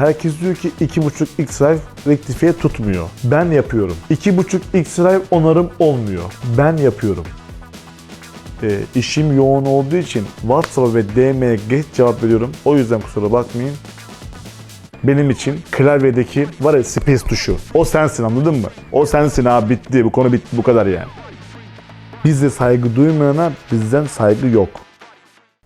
Herkes diyor ki 2.5 X-Drive rektifiye tutmuyor. Ben yapıyorum. 2.5 X-Drive onarım olmuyor. Ben yapıyorum. E, işim yoğun olduğu için WhatsApp ve DM'ye geç cevap veriyorum. O yüzden kusura bakmayın. Benim için klavyedeki var ya space tuşu. O sensin anladın mı? O sensin abi bitti. Bu konu bitti bu kadar yani. Bizde saygı duymayana bizden saygı yok.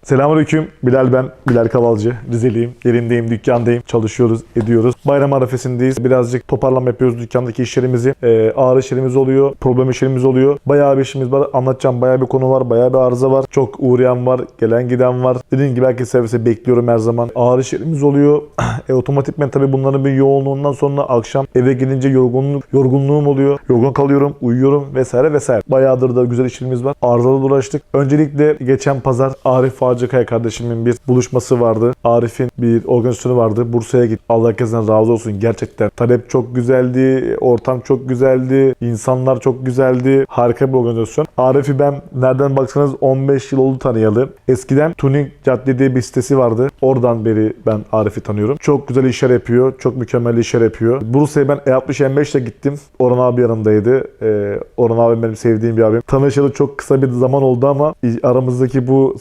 Selamünaleyküm. Bilal ben. Bilal Kavalcı. Rizeliyim. Yerindeyim, dükkandayım. Çalışıyoruz, ediyoruz. Bayram arefesindeyiz. Birazcık toparlama yapıyoruz dükkandaki işlerimizi. Ee, ağır işlerimiz oluyor, problem işlerimiz oluyor. Bayağı bir işimiz var. Anlatacağım bayağı bir konu var, bayağı bir arıza var. Çok uğrayan var, gelen giden var. Dediğim gibi herkes servise bekliyorum her zaman. Ağır işlerimiz oluyor. e, otomatikmen tabii bunların bir yoğunluğundan sonra akşam eve gelince yorgunluk, yorgunluğum oluyor. Yorgun kalıyorum, uyuyorum vesaire vesaire. Bayağıdır da güzel işlerimiz var. Arızalı dolaştık. Öncelikle geçen pazar Arif Falcıkaya kardeşimin bir buluşması vardı. Arif'in bir organizasyonu vardı. Bursa'ya git. Allah herkesten razı olsun gerçekten. Talep çok güzeldi. Ortam çok güzeldi. insanlar çok güzeldi. Harika bir organizasyon. Arif'i ben nereden baksanız 15 yıl oldu tanıyalı. Eskiden Tuning Cadde diye bir sitesi vardı. Oradan beri ben Arif'i tanıyorum. Çok güzel işler yapıyor. Çok mükemmel işler yapıyor. Bursa'ya ben E60 ile gittim. Orhan abi yanımdaydı. Ee, Orhan abi benim sevdiğim bir abim. Tanışalı çok kısa bir zaman oldu ama aramızdaki bu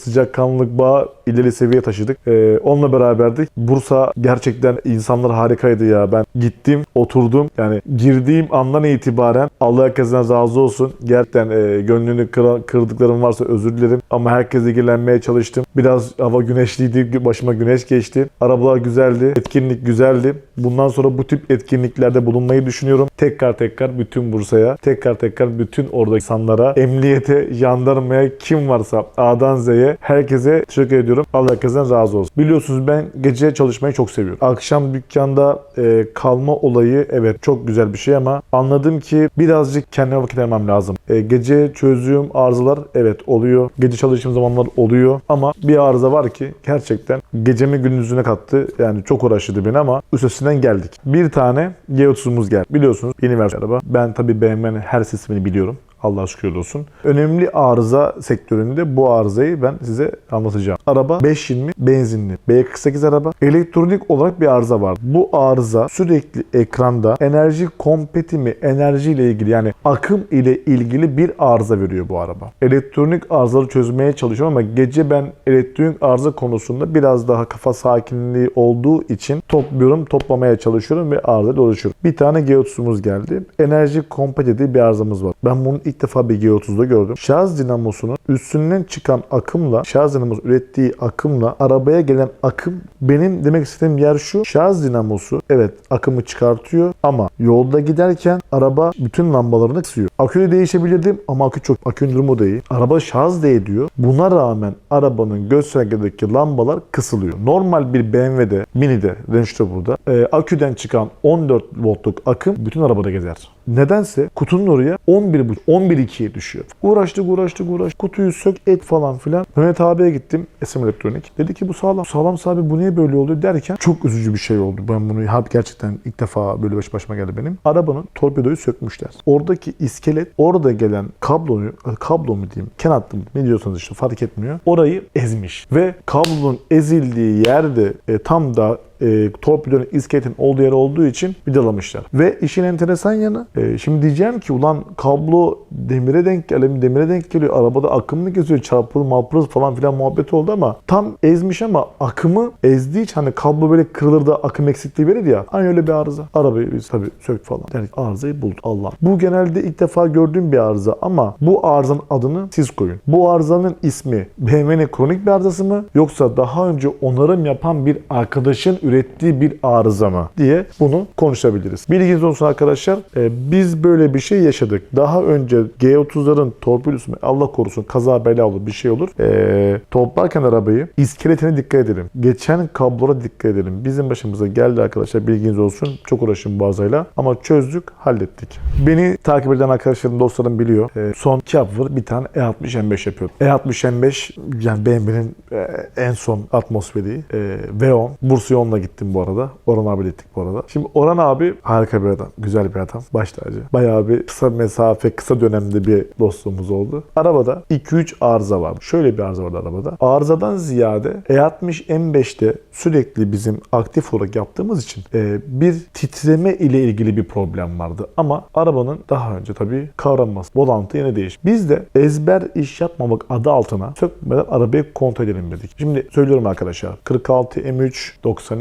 sıcakkanlılık bağı ileri seviyeye taşıdık. Ee, onunla beraberdik. Bursa gerçekten insanlar harikaydı ya. Ben gittim, oturdum. Yani girdiğim andan itibaren Allah herkesten razı olsun. Gerçekten e, gönlünü kıra- kırdıklarım varsa özür dilerim. Ama herkese ilgilenmeye çalıştım. Biraz hava güneşliydi. Başıma güneş geçti. Arabalar güzeldi. Etkinlik güzeldi. Bundan sonra bu tip etkinliklerde bulunmayı düşünüyorum. Tekrar tekrar bütün Bursa'ya, tekrar tekrar bütün oradaki insanlara, emniyete, jandarmaya kim varsa A'dan Z'ye herkese teşekkür ediyorum. Allah herkesten razı olsun. Biliyorsunuz ben gece çalışmayı çok seviyorum. Akşam dükkanda e, kalma olayı evet çok güzel bir şey ama anladım ki birazcık kendime vakit ayırmam lazım. E, gece çözdüğüm arızalar evet oluyor. Gece çalıştığım zamanlar oluyor ama bir arıza var ki gerçekten gecemi gündüzüne kattı. Yani çok uğraştırdı beni ama üstesinden geldik. Bir tane G30'umuz geldi. Biliyorsunuz yeni versiyon araba. Ben tabii BMW'nin her sistemini biliyorum. Allah şükür olsun. Önemli arıza sektöründe bu arızayı ben size anlatacağım. Araba 520 benzinli B48 araba. Elektronik olarak bir arıza var. Bu arıza sürekli ekranda enerji kompetimi, enerji ile ilgili yani akım ile ilgili bir arıza veriyor bu araba. Elektronik arızaları çözmeye çalışıyorum ama gece ben elektronik arıza konusunda biraz daha kafa sakinliği olduğu için topluyorum, toplamaya çalışıyorum ve arıza dolaşıyorum. Bir tane G30'umuz geldi. Enerji kompeti diye bir arızamız var. Ben bunu ilk defa bir G30'da gördüm. Şarj dinamosunun üstünden çıkan akımla, şarj dinamosu ürettiği akımla arabaya gelen akım benim demek istediğim yer şu. Şarj dinamosu evet akımı çıkartıyor ama yolda giderken araba bütün lambalarını kısıyor. Aküyü değişebilirdim ama akü çok akünün durumu da. Araba şarj da ediyor. Buna rağmen arabanın göstergedeki lambalar kısılıyor. Normal bir BMW'de, Mini'de, Range Rover'da e, aküden çıkan 14 voltluk akım bütün arabada gezer. Nedense kutunun oraya 11.5, 11.2'ye düşüyor. Uğraştık uğraştık uğraştık. Kutuyu sök et falan filan. Mehmet abiye gittim. SM Elektronik. Dedi ki bu sağlam. Sağlam abi bu niye böyle oluyor derken çok üzücü bir şey oldu. Ben bunu harbi gerçekten ilk defa böyle baş başıma geldi benim. Arabanın torpidoyu sökmüşler. Oradaki iskelet orada gelen kabloyu, kablo mu diyeyim, kenat mı ne diyorsanız işte fark etmiyor. Orayı ezmiş. Ve kablonun ezildiği yerde e, tam da e, torpidonun iskeletin olduğu yer olduğu için vidalamışlar. Ve işin enteresan yanı e, şimdi diyeceğim ki ulan kablo demire denk geliyor, demire denk geliyor. Arabada akım mı geziyor, çarpılır, mapırız falan filan muhabbet oldu ama tam ezmiş ama akımı ezdiği için hani kablo böyle kırılır da akım eksikliği verir ya. Hani öyle bir arıza. Arabayı biz tabii sök falan. Yani arızayı bulduk. Allah. Bu genelde ilk defa gördüğüm bir arıza ama bu arızanın adını siz koyun. Bu arızanın ismi BMW'nin kronik bir arızası mı yoksa daha önce onarım yapan bir arkadaşın ürettiği bir arıza mı diye bunu konuşabiliriz. Bilginiz olsun arkadaşlar. Ee, biz böyle bir şey yaşadık. Daha önce G30'ların torpidosu mu? Allah korusun kaza bela olur bir şey olur. Ee, toplarken arabayı iskeletine dikkat edelim. Geçen kablolara dikkat edelim. Bizim başımıza geldi arkadaşlar bilginiz olsun. Çok uğraşım bu arızayla ama çözdük hallettik. Beni takip eden arkadaşlarım dostlarım biliyor. Ee, son iki haftadır bir tane E60 M5 yapıyordum. E60 M5 yani BMW'nin e, en son atmosferi e, V10 Bursa yoluna gittim bu arada. Orhan abi gittik bu arada. Şimdi Orhan abi harika bir adam. Güzel bir adam. Baş tacı. Bayağı bir kısa mesafe, kısa dönemde bir dostluğumuz oldu. Arabada 2-3 arıza vardı. Şöyle bir arıza vardı arabada. Arızadan ziyade E E60 M5'te sürekli bizim aktif olarak yaptığımız için e, bir titreme ile ilgili bir problem vardı. Ama arabanın daha önce tabii kavranması. Volantı yine değiş. Biz de ezber iş yapmamak adı altına sökmeden arabayı kontrol edelim dedik. Şimdi söylüyorum arkadaşlar. 46 M3,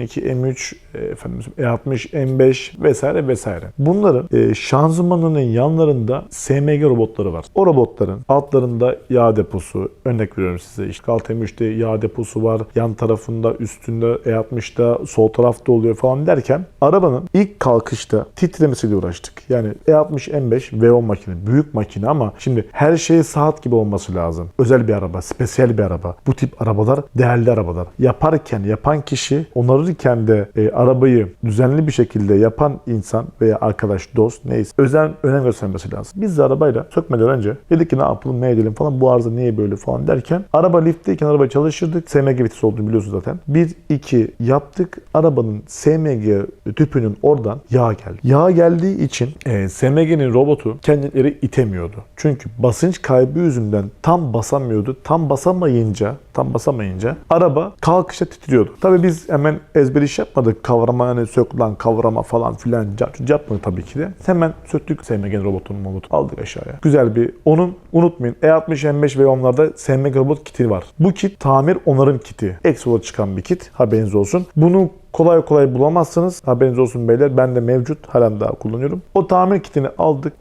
92 M3, e, efendim E60 M5 vesaire vesaire. Bunların e, şanzımanının yanlarında SMG robotları var. O robotların altlarında yağ deposu, örnek veriyorum size işte 46 M3'te yağ deposu var. Yan tarafında, üstünde E60'da, sol tarafta oluyor falan derken arabanın ilk kalkışta titremesiyle uğraştık. Yani E60 M5 V10 makine, büyük makine ama şimdi her şey saat gibi olması lazım. Özel bir araba, spesiyel bir araba. Bu tip arabalar değerli arabalar. Yaparken, yapan kişi onarırken de e, arabayı düzenli bir şekilde yapan insan veya arkadaş, dost neyse özen, önem göstermesi lazım. Biz de arabayla sökmeden önce dedik ki ne yapalım, ne edelim falan bu arıza niye böyle falan derken araba liftteyken araba çalıştırdık. SMG vitesi olduğunu biliyorsunuz zaten. 1-2 yaptık. Arabanın SMG tüpünün oradan yağ geldi. Yağ geldiği için e, SMG'nin robotu kendileri itemiyordu. Çünkü basınç kaybı yüzünden tam basamıyordu. Tam basamayınca, tam basamayınca araba kalkışta titriyordu. Tabii biz hemen ezber iş yapmadık. Kavrama yani sök lan kavrama falan filan yapmadık tabii ki de. Hemen söktük SMG'nin robotunun robotu. Aldık aşağıya. Güzel bir onun unutmayın E E60 M5 ve onlarda SMG robot kiti var. Bu kit tamir onarım kiti. Ekstra çıkan bir kit. Haberiniz olsun. Bunu kolay kolay bulamazsınız. Haberiniz olsun beyler. Ben de mevcut. Halen daha kullanıyorum. O tamir kitini aldık.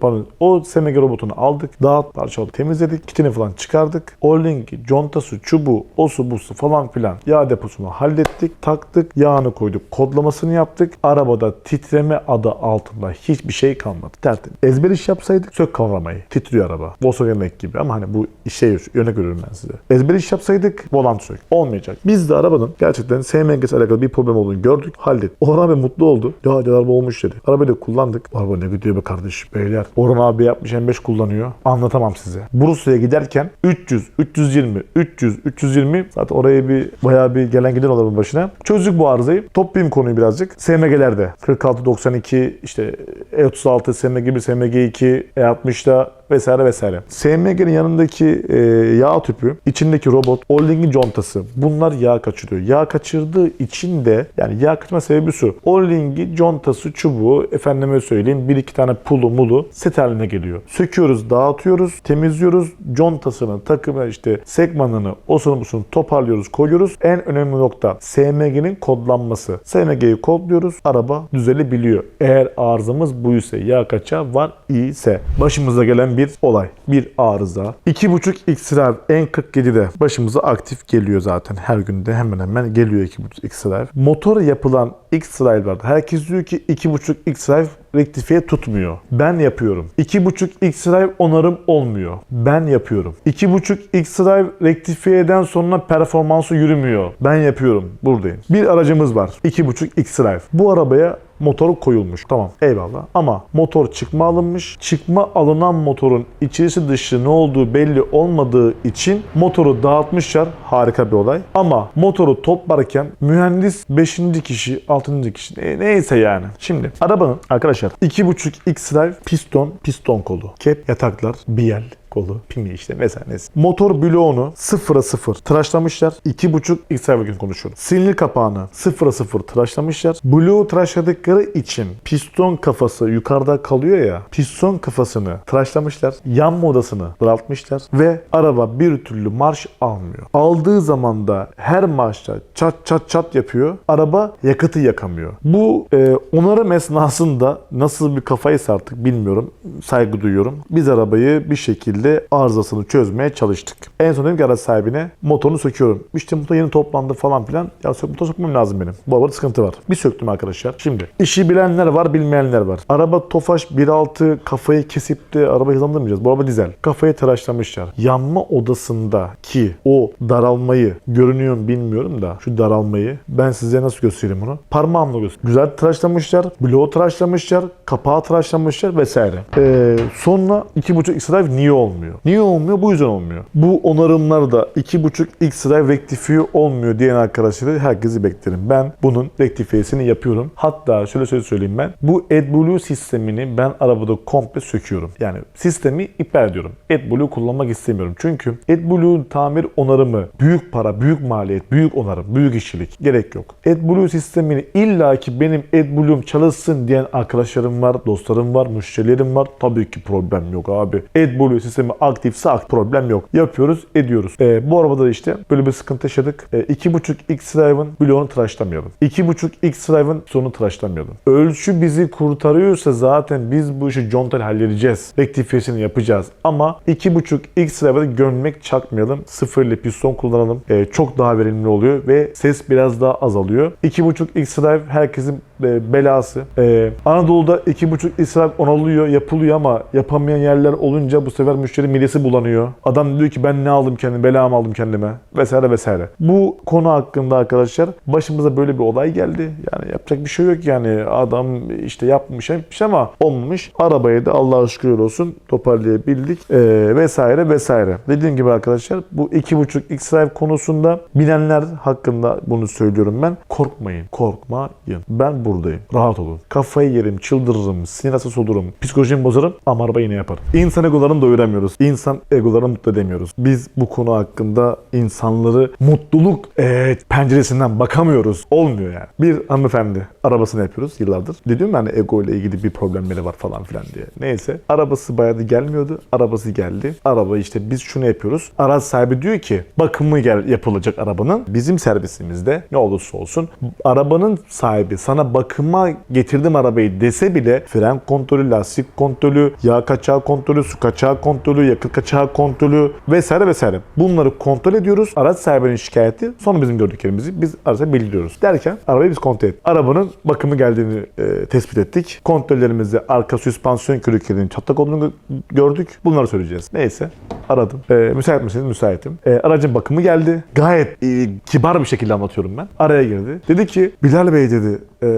Pardon. O SMG robotunu aldık. Dağıt parçaladık. Temizledik. Kitini falan çıkardık. O-linki, contası, çubuğu, osu busu falan filan yağ deposunu hallettik. Taktık. Yağını koyduk. Kodlamasını yaptık. Arabada titreme adı altında hiçbir şey kalmadı. Tertemiz. Ezber iş yapsaydık sök kavramayı. Titriyor araba. Volkswagen gibi ama hani bu şey örnek veriyorum ben size. Ezber iş yapsaydık volant sök. Olmayacak. Biz de arabanın gerçekten SMG'si alakalı bir problem olduğunu gördük. Hallettik. Orhan abi mutlu oldu. Ya araba olmuş dedi. Arabayı da kullandık. Araba ne gidiyor be kardeş. Beyler. Orhan abi yapmış M5 kullanıyor. Anlatamam size. Bursa'ya giderken 300, 320, 300, 320 zaten oraya bir bayağı bir gelen giden olur başına. Çözdük bu arızayı. Toplayayım konuyu birazcık. SMG'lerde 46, 92 işte E36, SMG 1, SMG 2, E60'da vesaire vesaire. SMG'nin yanındaki e, yağ tüpü, içindeki robot, Olling'in contası. Bunlar yağ kaçırıyor. Yağ kaçırdığı için de yani yağ kaçırma sebebi şu. Olling'i, contası, çubuğu, efendime söyleyeyim bir iki tane pulu mulu set haline geliyor. Söküyoruz, dağıtıyoruz, temizliyoruz. Contasını, takımı işte segmanını, osunu busunu toparlıyoruz, koyuyoruz. En önemli nokta SMG'nin kodlanması. SMG'yi kodluyoruz, araba düzelebiliyor. Eğer arızamız buysa, yağ kaçağı var ise. Başımıza gelen bir olay, bir arıza. 2.5 X-Drive N47'de başımıza aktif geliyor zaten. Her günde hemen hemen geliyor 2.5 X-Drive. Motora yapılan X-Drive'larda herkes diyor ki 2.5 X-Drive rektifiye tutmuyor. Ben yapıyorum. 2.5 X-Drive onarım olmuyor. Ben yapıyorum. 2.5 X-Drive rektifiyeden sonra performansı yürümüyor. Ben yapıyorum. Buradayım. Bir aracımız var. 2.5 X-Drive. Bu arabaya motoru koyulmuş. Tamam eyvallah. Ama motor çıkma alınmış. Çıkma alınan motorun içerisi dışı ne olduğu belli olmadığı için motoru dağıtmışlar. Harika bir olay. Ama motoru toplarken mühendis 5. kişi, 6. kişi ne- neyse yani. Şimdi arabanın arkadaşlar 2.5 X-Drive piston, piston kolu, kep, yataklar, biel, kolu, pimi işte vesaire. neyse. Motor bloğunu sıfıra sıfır tıraşlamışlar. 2.5 X-Drive için konuşuyorum. Silindir kapağını sıfıra sıfır tıraşlamışlar. Bloğu tıraşladıkları için piston kafası yukarıda kalıyor ya. Piston kafasını tıraşlamışlar. Yanma odasını daraltmışlar. Ve araba bir türlü marş almıyor. Aldığı zaman da her marşta çat çat çat yapıyor. Araba yakıtı yakamıyor. Bu e, onarım esnasında nasıl bir kafaysa artık bilmiyorum. Saygı duyuyorum. Biz arabayı bir şekilde arızasını çözmeye çalıştık. En son dedim ki araç sahibine motorunu söküyorum. İşte motor yeni toplandı falan filan. Ya sök, motor sökmem lazım benim. Bu arabada sıkıntı var. Bir söktüm arkadaşlar. Şimdi işi bilenler var bilmeyenler var. Araba Tofaş 1.6 kafayı kesip de arabayı hızlandırmayacağız. Bu araba dizel. Kafayı tıraşlamışlar. Yanma odasında ki o daralmayı görünüyor mu bilmiyorum da şu daralmayı ben size nasıl göstereyim onu? Parmağımla göstereyim. Güzel tıraşlamışlar. Bloğu tıraşlamışlar. Kapağı tıraşlamışlar vesaire. Ee, sonra 2.5 X-Drive niye olmuyor? Olmuyor? Niye olmuyor? Bu yüzden olmuyor. Bu onarımlarda 2.5 X-Drive rektifiye olmuyor diyen arkadaşları herkesi beklerim. Ben bunun rektifiyesini yapıyorum. Hatta şöyle söyle söyleyeyim ben. Bu AdBlue sistemini ben arabada komple söküyorum. Yani sistemi iptal ediyorum. AdBlue kullanmak istemiyorum. Çünkü AdBlue'un tamir onarımı büyük para, büyük maliyet, büyük onarım, büyük işçilik. Gerek yok. AdBlue sistemini illaki benim AdBlue'um çalışsın diyen arkadaşlarım var, dostlarım var, müşterilerim var. Tabii ki problem yok abi. AdBlue sistemi aktifse aktif problem yok. Yapıyoruz, ediyoruz. Ee, bu arabada da işte böyle bir sıkıntı yaşadık. Ee, 2.5 X-Drive'ın bloğunu tıraşlamayalım. 2.5 X-Drive'ın sonunu tıraşlamayalım. Ölçü bizi kurtarıyorsa zaten biz bu işi contal halledeceğiz. Rektifiyesini yapacağız. Ama 2.5 X-Drive'ı gömmek çakmayalım. Sıfırlı piston kullanalım. Ee, çok daha verimli oluyor ve ses biraz daha azalıyor. 2.5 X-Drive herkesin e, belası. Ee, Anadolu'da 2.5 X-Drive onalıyor, yapılıyor ama yapamayan yerler olunca bu sefer müşteri midesi bulanıyor. Adam diyor ki ben ne aldım kendime, bela mı aldım kendime vesaire vesaire. Bu konu hakkında arkadaşlar başımıza böyle bir olay geldi. Yani yapacak bir şey yok yani adam işte yapmış yapmış ama olmamış. Arabayı da Allah'a şükür olsun toparlayabildik ee, vesaire vesaire. Dediğim gibi arkadaşlar bu 2.5 X-Drive konusunda bilenler hakkında bunu söylüyorum ben. Korkmayın, korkmayın. Ben buradayım. Rahat olun. Kafayı yerim, çıldırırım, sinir hastası olurum, psikolojimi bozarım ama araba yine yaparım. İnsan egolarını doyuramıyoruz. İnsan egolarını mutlu edemiyoruz. Biz bu konu hakkında insanları mutluluk eee, penceresinden bakamıyoruz. Olmuyor yani. Bir hanımefendi arabasını yapıyoruz yıllardır. Dedim yani ego ile ilgili bir problemleri var falan filan diye. Neyse. Arabası bayağı da gelmiyordu. Arabası geldi. Araba işte biz şunu yapıyoruz. Araç sahibi diyor ki bakımı gel yapılacak arabanın. Bizim servisimizde ne olursa olsun arabanın sahibi sana bakıma getirdim arabayı dese bile fren kontrolü, lastik kontrolü, yağ kaçağı kontrolü, su kaçağı kontrolü, yakıt kaçağı kontrolü vesaire vesaire. Bunları kontrol ediyoruz. Araç sahibinin şikayeti sonra bizim gördüklerimizi biz araca bildiriyoruz. Derken arabayı biz kontrol ettik. Arabanın bakımı geldiğini e, tespit ettik. Kontrollerimizde arka süspansiyon körüklerinin çatlak olduğunu gö- gördük. Bunları söyleyeceğiz. Neyse aradım. E, müsait misiniz? Müsaitim. E, aracın bakımı geldi. Gayet e, kibar bir şekilde anlatıyorum ben. Araya girdi. Dedi ki Bilal Bey dedi e,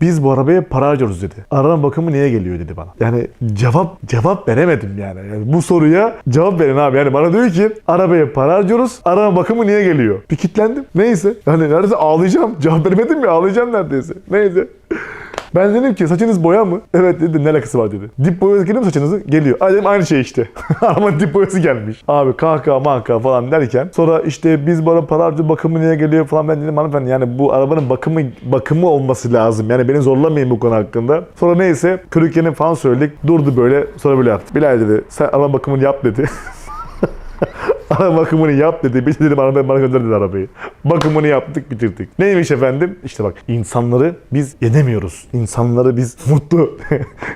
biz bu arabaya para harcıyoruz dedi. Arabanın bakımı niye geliyor dedi bana. Yani cevap cevap veremedim yani. yani bu soruya cevap verin abi. Yani bana diyor ki arabaya para harcıyoruz. Araba bakımı niye geliyor? Bir kitlendim. Neyse. Yani neredeyse ağlayacağım. Cevap veremedim ya ağlayacağım neredeyse. Neyse. Ben dedim ki saçınız boya mı? Evet dedi ne alakası var dedi. Dip boyası geliyor mu saçınızı? Geliyor. Ay dedim aynı şey işte. Arabanın dip boyası gelmiş. Abi kahkaha mahkaha falan derken sonra işte biz bana para harcı bakımı niye geliyor falan ben dedim hanımefendi yani bu arabanın bakımı bakımı olması lazım. Yani beni zorlamayın bu konu hakkında. Sonra neyse kırıkyenin falan söyledik. Durdu böyle sonra böyle yaptı. Bilal dedi sen araba bakımını yap dedi. Araba bakımını yap dedi. Bir dedim arabaya bana gönder dedi arabayı. Bakımını yaptık bitirdik. Neymiş efendim? İşte bak insanları biz yenemiyoruz. İnsanları biz mutlu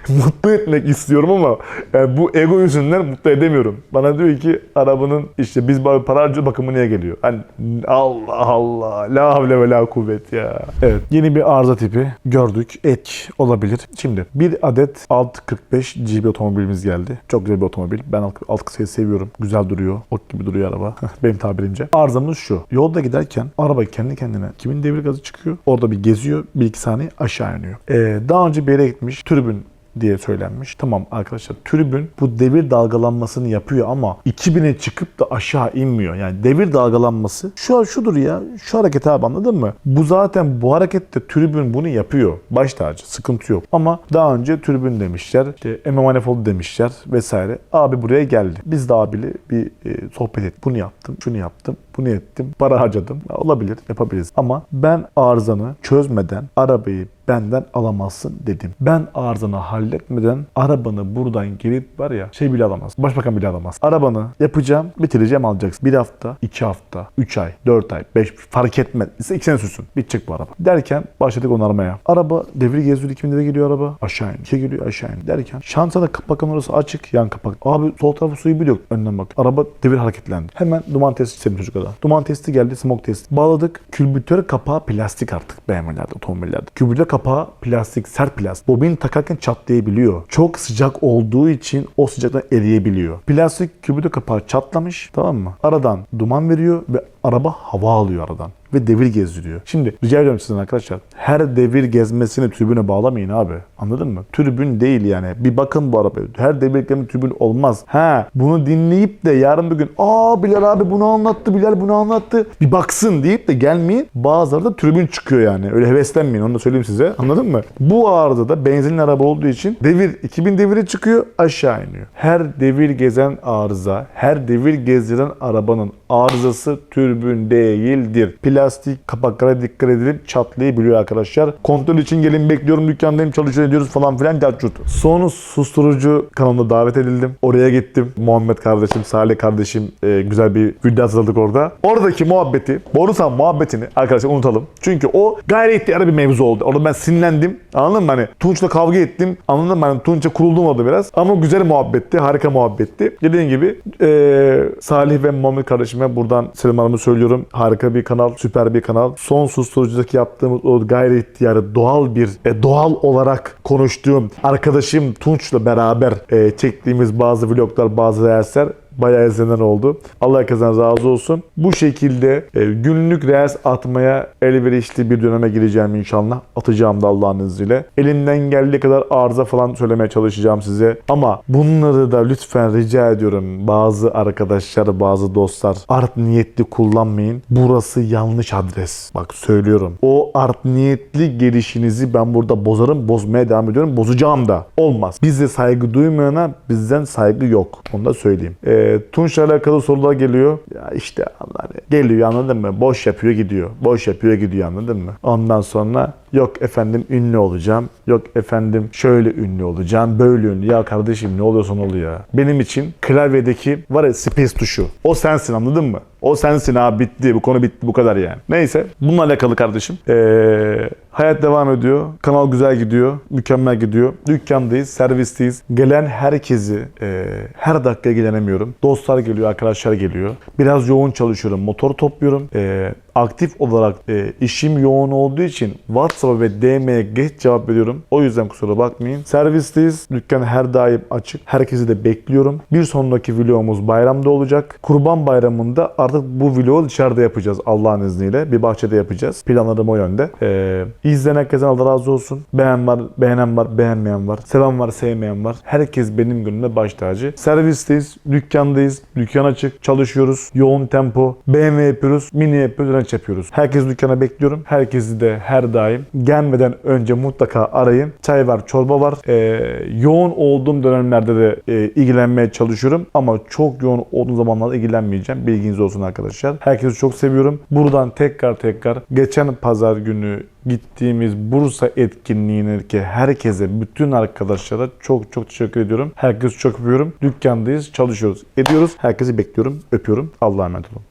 mutlu etmek istiyorum ama yani bu ego yüzünden mutlu edemiyorum. Bana diyor ki arabanın işte biz para harcıyor bakımı niye geliyor? Hani Allah Allah. La havle ve la kuvvet ya. Evet yeni bir arıza tipi gördük. Ek olabilir. Şimdi bir adet 645 GB otomobilimiz geldi. Çok güzel bir otomobil. Ben 640'ı seviyorum. Güzel duruyor. Ok gibi duruyor araba. Benim tabirimce. Arızamız şu. Yolda giderken araba kendi kendine kimin devir gazı çıkıyor. Orada bir geziyor. Bir iki saniye aşağı iniyor. Ee, daha önce bir yere gitmiş. Tribün diye söylenmiş. Tamam arkadaşlar tribün bu devir dalgalanmasını yapıyor ama 2000'e çıkıp da aşağı inmiyor. Yani devir dalgalanması şu an şudur ya. Şu hareket abi anladın mı? Bu zaten bu harekette tribün bunu yapıyor. Baş tacı sıkıntı yok. Ama daha önce tribün demişler. İşte MM manifold demişler vesaire. Abi buraya geldi. Biz de abiyle bir e, sohbet ettik. Bunu yaptım, şunu yaptım, bunu ettim. Para harcadım. Ya olabilir, yapabiliriz. Ama ben arızanı çözmeden arabayı benden alamazsın dedim. Ben arızanı halletmeden arabanı buradan gelip var ya şey bile alamaz. Başbakan bile alamaz. Arabanı yapacağım, bitireceğim alacaksın. Bir hafta, iki hafta, üç ay, dört ay, beş fark etmez. İşte iki sene sürsün. Bitecek bu araba. Derken başladık onarmaya. Araba devir geziyor 2000'de geliyor araba. Aşağı in. İkiye geliyor aşağı in. Derken şansa da kapakın orası açık. Yan kapak. Abi sol tarafı suyu biliyor. Önden bak. Araba devir hareketlendi. Hemen duman testi istedim çocuklara. Duman testi geldi. Smoke testi. Bağladık. Külbütör kapağı plastik artık BMW'lerde, otomobillerde. Külbütör kapağı plastik, sert plastik. Bobin takarken çatlayabiliyor. Çok sıcak olduğu için o sıcaktan eriyebiliyor. Plastik külbütör kapağı çatlamış. Tamam mı? Aradan duman veriyor ve araba hava alıyor aradan ve devir gezdiriyor. Şimdi rica ediyorum sizden arkadaşlar her devir gezmesini tribüne bağlamayın abi. Anladın mı? Tribün değil yani. Bir bakın bu arabaya. Her devir gezme tribün olmaz. Ha bunu dinleyip de yarın bir gün aa Bilal abi bunu anlattı, Bilal bunu anlattı. Bir baksın deyip de gelmeyin. Bazıları da tribün çıkıyor yani. Öyle heveslenmeyin onu da söyleyeyim size. Anladın mı? Bu arada da benzinli araba olduğu için devir 2000 deviri çıkıyor aşağı iniyor. Her devir gezen arıza, her devir gezdiren arabanın arızası türbün değildir. Plastik kapaklara dikkat edin çatlayabiliyor arkadaşlar. Kontrol için gelin bekliyorum dükkandayım çalışıyor ediyoruz falan filan carcut. Son susturucu kanalına davet edildim. Oraya gittim. Muhammed kardeşim, Salih kardeşim e, güzel bir video hazırladık orada. Oradaki muhabbeti, Borusan muhabbetini arkadaşlar unutalım. Çünkü o gayri ihtiyarı bir mevzu oldu. Orada ben sinirlendim. Anladın mı? Hani Tunç'la kavga ettim. Anladın mı? Hani Tunç'a kuruldum orada biraz. Ama güzel muhabbetti. Harika muhabbetti. Dediğim gibi e, Salih ve Muhammed kardeşime buradan selamlarımı söylüyorum. Harika bir kanal, süper bir kanal. Son susturucudaki yaptığımız o gayri ihtiyarı doğal bir, e, doğal olarak konuştuğum arkadaşım Tunç'la beraber e, çektiğimiz bazı vloglar, bazı reelsler bayağı izlenen oldu. Allah herkesten razı olsun. Bu şekilde e, günlük reels atmaya elverişli bir döneme gireceğim inşallah. Atacağım da Allah'ın izniyle. Elimden geldiği kadar arıza falan söylemeye çalışacağım size. Ama bunları da lütfen rica ediyorum. Bazı arkadaşlar, bazı dostlar art niyetli kullanmayın. Burası yanlış adres. Bak söylüyorum. O art niyetli gelişinizi ben burada bozarım. Bozmaya devam ediyorum. Bozacağım da. Olmaz. Bize saygı duymayana bizden saygı yok. Onu da söyleyeyim. E, Tunç'la alakalı sorular geliyor. Ya işte hani geliyor anladın mı? Boş yapıyor gidiyor. Boş yapıyor gidiyor anladın mı? Ondan sonra yok efendim ünlü olacağım. Yok efendim şöyle ünlü olacağım. Böyle ünlü. Ya kardeşim ne oluyorsan ol ya. Benim için klavyedeki var ya space tuşu. O sensin anladın mı? O sensin abi bitti. Bu konu bitti bu kadar yani. Neyse bununla alakalı kardeşim. Ee, hayat devam ediyor. Kanal güzel gidiyor. Mükemmel gidiyor. Dükkandayız, servisteyiz. Gelen herkesi e, her dakika ilgilenemiyorum. Dostlar geliyor, arkadaşlar geliyor. Biraz yoğun çalışıyorum. Motor topluyorum. E, aktif olarak e, işim yoğun olduğu için WhatsApp ve DM'ye geç cevap veriyorum. O yüzden kusura bakmayın. Servisteyiz. Dükkan her daim açık. Herkesi de bekliyorum. Bir sonraki vlogumuz bayramda olacak. Kurban bayramında artık bu vlogu dışarıda yapacağız Allah'ın izniyle. Bir bahçede yapacağız. Planlarım o yönde. Ee, izleyen herkesten Allah razı olsun. Beğen var, beğenen var, beğenmeyen var. Seven var, sevmeyen var. Herkes benim gönlümde baş tacı. Servisteyiz, dükkandayız. Dükkan açık, çalışıyoruz. Yoğun tempo. BMW yapıyoruz, mini yapıyoruz, ranch yapıyoruz. Herkes dükkana bekliyorum. Herkesi de her daim gelmeden önce mutlaka arayın. Çay var, çorba var. Ee, yoğun olduğum dönemlerde de e, ilgilenmeye çalışıyorum. Ama çok yoğun olduğum zamanlarda ilgilenmeyeceğim. Bilginiz olsun arkadaşlar. Herkesi çok seviyorum. Buradan tekrar tekrar geçen pazar günü gittiğimiz Bursa etkinliğindeki herkese, bütün arkadaşlara çok çok teşekkür ediyorum. Herkesi çok öpüyorum. Dükkandayız, çalışıyoruz, ediyoruz. Herkesi bekliyorum, öpüyorum. Allah'a emanet olun.